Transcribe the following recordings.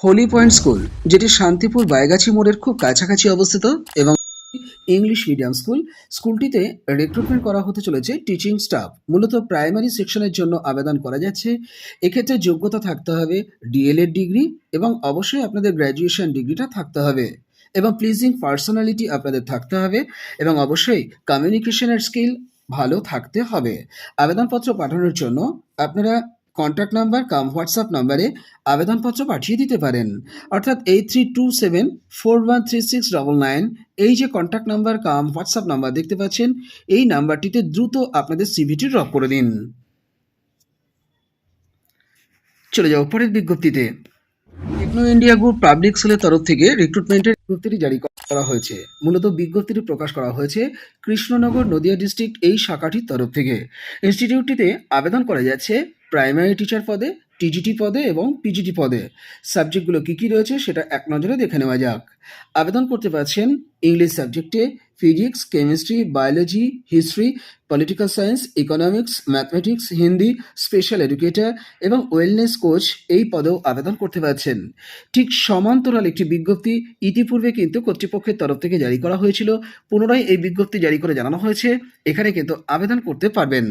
Holi point school যেটি শান্তিপুর বাইগাছি মোড়ের খুব কাছাকাছি অবস্থিত এবং ইংলিশ মিডিয়াম স্কুল স্কুলটিতে রিক্রুটমেন্ট করা হতে চলেছে টিচিং স্টাফ মূলত প্রাইমারি সেকশনের জন্য আবেদন করা যাচ্ছে। এক্ষেত্রে যোগ্যতা থাকতে হবে ডিএলএড ডিগ্রি এবং অবশ্যই আপনাদের গ্র্যাজুয়েশন ডিগ্রিটা থাকতে হবে। এবং প্লিজিং পার্সোনালিটি আপনাদের থাকতে হবে এবং অবশ্যই কমিউনিকেশনের স্কিল ভালো থাকতে হবে। আবেদনপত্র পাঠানোর জন্য আপনারা কন্ট্যাক্ট নাম্বার কাম হোয়াটসঅ্যাপ নাম্বারে আবেদনপত্র পাঠিয়ে দিতে পারেন। অর্থাৎ eight three two seven four one three six double nine এই যে contact number cum WhatsApp number দেখতে পাচ্ছেন, এই নাম্বারটিতে দ্রুত আপনাদের সিভিটি ড্রপ করে দিন। চলে যাও পরের বিজ্ঞপ্তিতে। টেকনো ইন্ডিয়া গ্রুপ পাবলিক স্কুলের তরফ থেকে রিক্রুটমেন্টের বিজ্ঞপ্তিটি জারি করা হয়েছে। মূলত বিজ্ঞপ্তিটি প্রকাশ করা হয়েছে কৃষ্ণনগর নদিয়া ডিস্ট্রিক্ট এই শাখাটির তরফ থেকে। ইনস্টিটিউটটিতে আবেদন করা যাচ্ছে প্রাইমারি টিচার পদে টিজিটি পদে এবং পিজিটি পদে। সাবজেক্টগুলো কী কী রয়েছে সেটা এক নজরে দেখে নেওয়া যাক। আবেদন করতে পারছেন ইংলিশ সাবজেক্টে physics chemistry biology history political science economics mathematics Hindi special educator এবং ওয়েলনেস কোচ এই পদেও আবেদন করতে পারছেন। ঠিক সমান্তরাল একটি বিজ্ঞপ্তি ইতিপূর্বে কিন্তু কর্তৃপক্ষের তরফ থেকে জারি করা হয়েছিল। পুনরায় এই বিজ্ঞপ্তি জারি করে জানানো হয়েছে। এখানে কিন্তু আবেদন করতে পারবেন।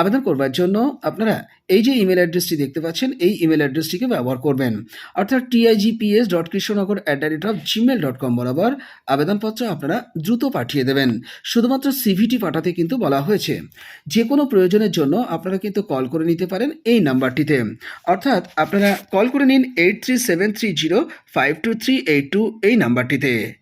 আবেদন করবার জন্য আপনারা এই যে ইমেল অ্যাড্রেসটি দেখতে পাচ্ছেন, এই ইমেল অ্যাড্রেসটিকে ব্যবহার করবেন। অর্থাৎ TIGPS dot Krishnanagar at the rate of Gmail dot com বরাবর আবেদনপত্র আপনারা দ্রুত পাঠিয়ে দেবেন। শুধুমাত্র সিভিটি পাঠাতে কিন্তু বলা হয়েছে। যে কোনো প্রয়োজনের জন্য আপনারা কিন্তু কল করে নিতে পারেন এই নাম্বারটিতে। অর্থাৎ আপনারা কল করে নিন eight three seven three zero five two three eight two এই নাম্বারটিতে।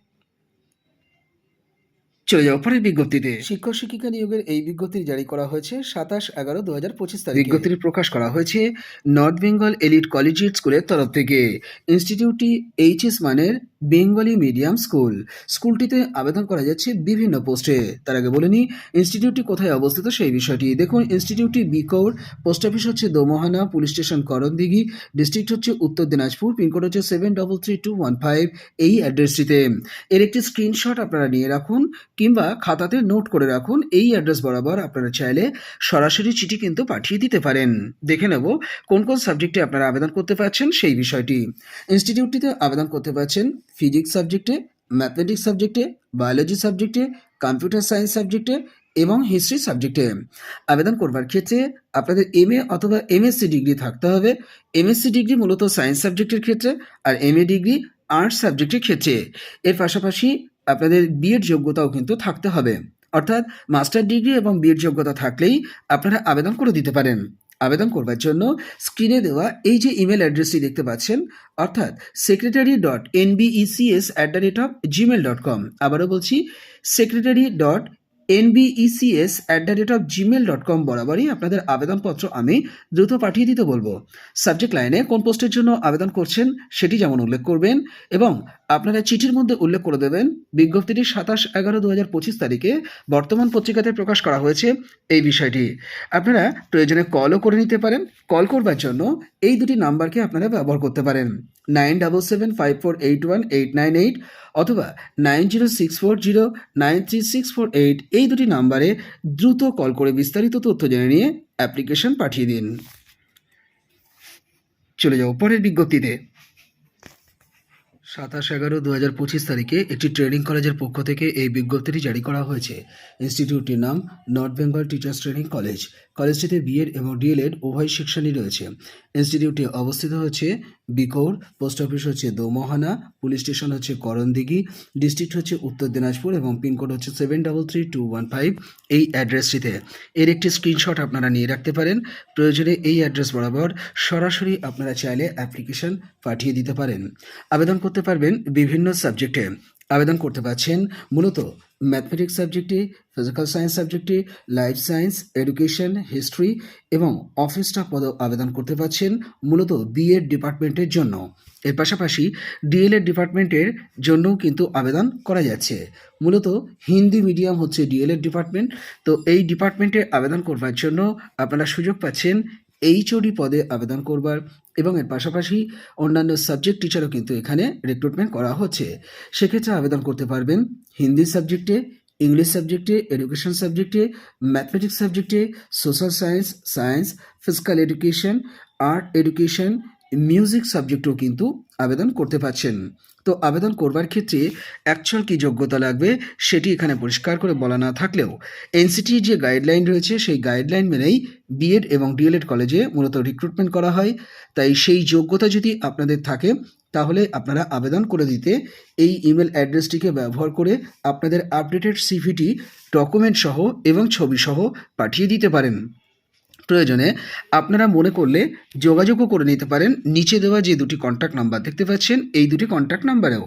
চলে যাও পরের বিজ্ঞপ্তিতে। শিক্ষক শিক্ষিকা নিয়োগের এই বিজ্ঞপ্তি জারি করা হয়েছে সাতাশ এগারো দু হাজার পঁচিশ তারিখ। বিজ্ঞপ্তিটি প্রকাশ করা হয়েছে নর্থ বেঙ্গল এলিট কলেজিয়েট স্কুলের তরফ থেকে। ইনস্টিটিউটটি এইচএস মানের বেঙ্গলি মিডিয়াম স্কুল। স্কুলটিতে আবেদন করা যাচ্ছে বিভিন্ন পোস্টে। তার আগে বলে নিই ইনস্টিটিউটটি কোথায় অবস্থিত সেই বিষয়টি। দেখুন ইনস্টিটিউটটি বিকৌর পোস্ট অফিস হচ্ছে Domohana police station Karandighi district হচ্ছে উত্তর দিনাজপুর পিনকোড হচ্ছে seven double three two one five এই অ্যাড্রেসটিতে। এর একটি স্ক্রিনশট আপনারা নিয়ে রাখুন কিংবা খাতাতে নোট করে রাখুন এই অ্যাড্রেস বরাবর আপনারা চাইলে সরাসরি চিঠি কিন্তু পাঠিয়ে দিতে পারেন। দেখে নেব কোন কোন সাবজেক্টে আপনারা আবেদন করতে পারছেন সেই বিষয়টি। ইনস্টিটিউটটিতে আবেদন করতে পারছেন ফিজিক্স সাবজেক্টে ম্যাথমেটিক্স সাবজেক্টে বায়োলজি সাবজেক্টে কম্পিউটার সায়েন্স সাবজেক্টে এবং হিস্ট্রি সাবজেক্টে আবেদন করবার ক্ষেত্রে আপনাদের এম এ অথবা এমএসসি ডিগ্রি থাকতে হবে। এমএসসি ডিগ্রি মূলত সায়েন্স সাবজেক্টের ক্ষেত্রে আর এম এ ডিগ্রি আর্টস সাবজেক্টের ক্ষেত্রে। এর পাশাপাশি আপনাদের বিএড যোগ্যতাও কিন্তু থাকতে হবে। অর্থাৎ মাস্টার ডিগ্রি এবং বিএড যোগ্যতা থাকলেই আপনারা আবেদন করে দিতে পারেন। আবেদন করবার জন্য স্ক্রিনে দেওয়া এই যে ইমেল অ্যাড্রেসটি দেখতে পাচ্ছেন, অর্থাৎ secretary dot NBECS at the rate of Gmail dot com আবারও বলছি secretary dot NBECS at the rate of Gmail dot com বরাবরই আপনাদের আবেদনপত্র আমি দ্রুত পাঠিয়ে দিতে বলব। সাবজেক্ট লাইনে কোন পোস্টের জন্য আবেদন করছেন সেটি যেমন উল্লেখ করবেন এবং আপনারা চিঠির মধ্যে উল্লেখ করে দেবেন বিজ্ঞপ্তিটি সাতাশ এগারো দু হাজার পঁচিশ তারিখে বর্তমান পত্রিকাতে প্রকাশ করা হয়েছে এই বিষয়টি। আপনারা প্রয়োজনে কলও করে নিতে পারেন। কল করবার জন্য এই দুটি নাম্বারকে আপনারা ব্যবহার করতে পারেন। Nine double seven five four eight one eight nine eight অথবা nine zero six four zero nine three six four eight এই দুটি নাম্বারে দ্রুত কল করে বিস্তারিত তথ্য জেনে নিয়ে অ্যাপ্লিকেশন পাঠিয়ে দিন। চলে যাও পরের বিজ্ঞপ্তিতে। সাতাশ এগারো দু হাজার পঁচিশ তারিখে একটি ট্রেনিং কলেজের পক্ষ থেকে এই বিজ্ঞপ্তিটি জারি করা হয়েছে। ইনস্টিটিউটটির নাম north Bengal teachers training college. কলেজটিতে BEd এবং ডিএলএড উভয় সেকশনই রয়েছে। ইনস্টিটিউটটি অবস্থিত হচ্ছে বিকৌর, পোস্ট অফিস হচ্ছে দোমোহানা, পুলিশ স্টেশন হচ্ছে করণদিঘি, ডিস্ট্রিক্ট হচ্ছে উত্তর দিনাজপুর এবং পিনকোড হচ্ছে seven double three two one five এই অ্যাড্রেসটিতে। এর একটি স্ক্রিনশট আপনারা নিয়ে রাখতে পারেন। প্রয়োজনে এই অ্যাড্রেস বরাবর সরাসরি আপনারা চাইলে অ্যাপ্লিকেশন পাঠিয়ে দিতে পারেন। আবেদন করতে পারবেন বিভিন্ন সাবজেক্টে। আবেদন করতে পারছেন মূলত ম্যাথমেটিক্স সাবজেক্টে ফিজিক্যাল সায়েন্স সাবজেক্টে লাইফ সায়েন্স এডুকেশন হিস্ট্রি এবং অফিস স্টাফ পদেও আবেদন করতে পারছেন মূলত বিএড ডিপার্টমেন্টের জন্য। এর পাশাপাশি ডিএলএড ডিপার্টমেন্টের জন্যও কিন্তু আবেদন করা যাচ্ছে। মূলত হিন্দি মিডিয়াম হচ্ছে ডিএলএড ডিপার্টমেন্ট তো এই ডিপার্টমেন্টে আবেদন করবার জন্য আপনারা সুযোগ পাচ্ছেন এইচওডি পদে আবেদন করবার এবং এর পাশাপাশি অন্যান্য সাবজেক্ট টিচারও কিন্তু এখানে রিক্রুটমেন্ট করা হচ্ছে। সেক্ষেত্রে আবেদন করতে পারবেন হিন্দি সাবজেক্টে ইংলিশ সাবজেক্টে এডুকেশন সাবজেক্টে ম্যাথমেটিক্স সাবজেক্টে social science science physical education art education music সাবজেক্টেও কিন্তু আবেদন করতে পারছেন। তো আবেদন করবার ক্ষেত্রে অ্যাকচুয়াল কী যোগ্যতা লাগবে সেটি এখানে পরিষ্কার করে বলা না থাকলেও এনসিটির যে গাইডলাইন রয়েছে সেই গাইডলাইন মেনেই বিএড এবং ডিএলএড কলেজে মূলত রিক্রুটমেন্ট করা হয়। তাই সেই যোগ্যতা যদি আপনাদের থাকে তাহলে আপনারা আবেদন করে দিতে এই ইমেল অ্যাড্রেসটিকে ব্যবহার করে আপনাদের আপডেটেড সিভিটি ডকুমেন্ট সহ এবং ছবি সহ পাঠিয়ে দিতে পারেন। প্রয়োজনে আপনারা মনে করলে যোগাযোগও করে নিতে পারেন। নিচে দেওয়া যে দুটি কন্ট্যাক্ট নাম্বার দেখতে পাচ্ছেন, এই দুটি কন্ট্যাক্ট নাম্বারেও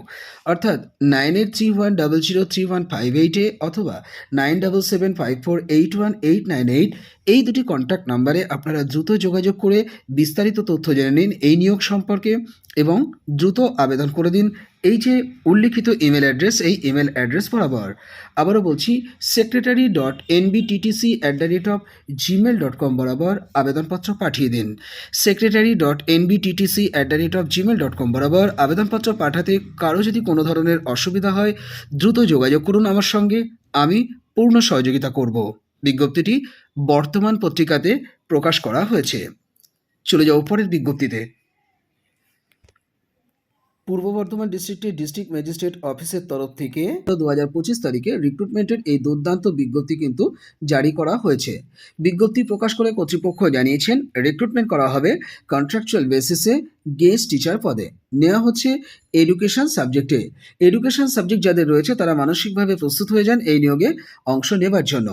অর্থাৎ nine eight three one double zero three one five এইটে অথবা nine double seven five four eight one eight nine eight এই দুটি কন্ট্যাক্ট নাম্বারে আপনারা দ্রুত যোগাযোগ করে বিস্তারিত তথ্য জেনে নিন এই নিয়োগ সম্পর্কে এবং দ্রুত আবেদন করে দিন। এই যে উল্লিখিত ইমেল অ্যাড্রেস এই ইমেল অ্যাড্রেস বরাবর আবারও বলছি secretary dot NBTTC at the rate of Gmail dot com বরাবর আবেদনপত্র পাঠিয়ে দিন। Secretary dot NBTTC at the rate of Gmail dot com বরাবর আবেদনপত্র পাঠাতে কারও যদি কোনো ধরনের অসুবিধা হয়, দ্রুত যোগাযোগ করুন আমার সঙ্গে। আমি পূর্ণ সহযোগিতা করব। বিজ্ঞপ্তিটি বর্তমান পত্রিকাতে প্রকাশ করা হয়েছে। চলে যাও পরের বিজ্ঞপ্তিতে। পূর্ব বর্ধমান ডিস্ট্রিক্টের ডিস্ট্রিক্ট ম্যাজিস্ট্রেট অফিসের তরফ থেকে দু হাজার পঁচিশ তারিখে রিক্রুটমেন্টের এই দুর্দান্ত বিজ্ঞপ্তি কিন্তু জারি করা হয়েছে। বিজ্ঞপ্তি প্রকাশ করে কর্তৃপক্ষ জানিয়েছেন রিক্রুটমেন্ট করা হবে কন্ট্রাকচুয়াল বেসিসে গেস্ট টিচার পদে। নেওয়া হচ্ছে এডুকেশন সাবজেক্টে এডুকেশন সাবজেক্ট যাদের রয়েছে, তারা মানসিকভাবে প্রস্তুত হয়ে যান এই নিয়োগে অংশ নেবার জন্য।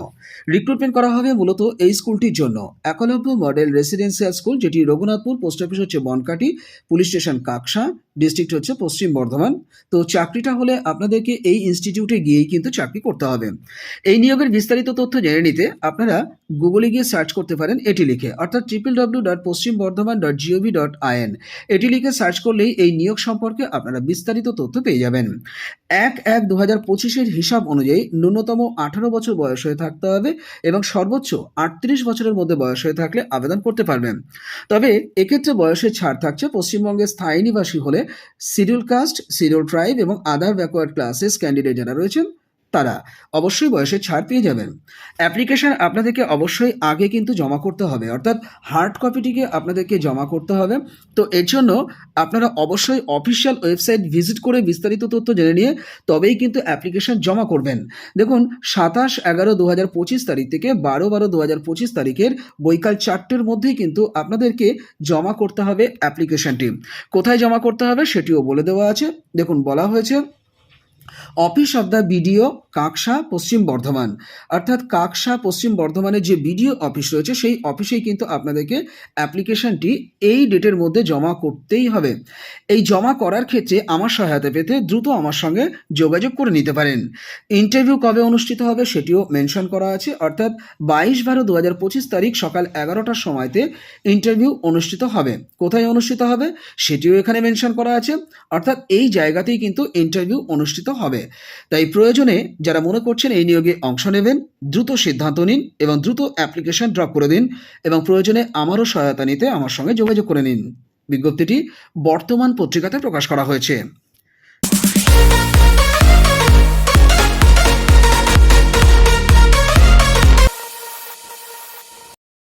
রিক্রুটমেন্ট করা হবে মূলত এই স্কুলটির জন্য। একলব্য মডেল রেসিডেন্সিয়াল স্কুল যেটি রঘুনাথপুর পোস্ট অফিস হচ্ছে Bankati police station Kaksa district হচ্ছে পশ্চিম বর্ধমান। তো চাকরিটা হলে আপনাদেরকে এই ইনস্টিটিউটে গিয়েই কিন্তু চাকরি করতে হবে। এই নিয়োগের বিস্তারিত তথ্য জেনে নিতে আপনারা গুগলে গিয়ে সার্চ করতে পারেন, এটি লিখে। অর্থাৎ triple W dot Paschim Bardhaman dot GOV dot IN এটি লিখে সার্চ করলেই এই নিয়োগ সম্পর্কে আপনারা বিস্তারিত তথ্য পেয়ে যাবেন। এক এক দু হাজার পঁচিশের হিসাব অনুযায়ী ন্যূনতম আঠারো বছর বয়স হয়ে থাকতে হবে এবং সর্বোচ্চ আটত্রিশ বছরের মধ্যে বয়স হয়ে থাকলে আবেদন করতে পারবেন। তবে এক্ষেত্রে বয়সের ছাড় থাকছে পশ্চিমবঙ্গের স্থায়ী নিবাসী হলে শিডিউল কাস্ট শিডিউল ট্রাইব এবং আদার ব্যাকওয়ার্ড ক্লাসেস ক্যান্ডিডেট যারা রয়েছেন তারা অবশ্যই বয়সে ছাড় পেয়ে যাবেন। অ্যাপ্লিকেশন আপনাদেরকে অবশ্যই আগে কিন্তু জমা করতে হবে। অর্থাৎ হার্ড কপিটিকে আপনাদেরকে জমা করতে হবে। তো এর জন্য আপনারা অবশ্যই অফিসিয়াল ওয়েবসাইট ভিজিট করে বিস্তারিত তথ্য জেনে নিয়ে তবেই কিন্তু অ্যাপ্লিকেশন জমা করবেন। দেখুন, সাতাশ এগারো দু হাজার পঁচিশ তারিখ থেকে বারো বারো দু হাজার পঁচিশ তারিখের বৈকাল চারটের মধ্যেই কিন্তু আপনাদেরকে জমা করতে হবে অ্যাপ্লিকেশনটি কোথায় জমা করতে হবে সেটিও বলে দেওয়া আছে। দেখুন, বলা হয়েছে office of the BDO, Kaksa, Paschim Bardhaman. অর্থাৎ কাকসা, পশ্চিম বর্ধমানের যে বিডিও অফিস রয়েছে, সেই অফিসেই কিন্তু আপনাদেরকে অ্যাপ্লিকেশনটি এই ডেটের মধ্যে জমা করতেই হবে। এই জমা করার ক্ষেত্রে আমার সহায়তা পেতে দ্রুত আমার সঙ্গে যোগাযোগ করে নিতে পারেন। ইন্টারভিউ কবে অনুষ্ঠিত হবে সেটিও মেনশন করা আছে। অর্থাৎ বাইশ বারো দু হাজার পঁচিশ তারিখ সকাল এগারোটার সময়তে ইন্টারভিউ অনুষ্ঠিত হবে। কোথায় অনুষ্ঠিত হবে সেটিও এখানে মেনশন করা আছে। অর্থাৎ এই জায়গাতেই কিন্তু ইন্টারভিউ অনুষ্ঠিত হবে। তাই প্রয়োজনে যারা মনে করছেন এই নিয়োগে অংশ নেবেন, দ্রুত সিদ্ধান্ত নিন এবং দ্রুত অ্যাপ্লিকেশন ড্রপ করে দিন এবং প্রয়োজনে আমারও সহায়তা নিতে আমার সঙ্গে যোগাযোগ করে নিন। বিজ্ঞপ্তিটি বর্তমান পত্রিকাতে প্রকাশ করা হয়েছে।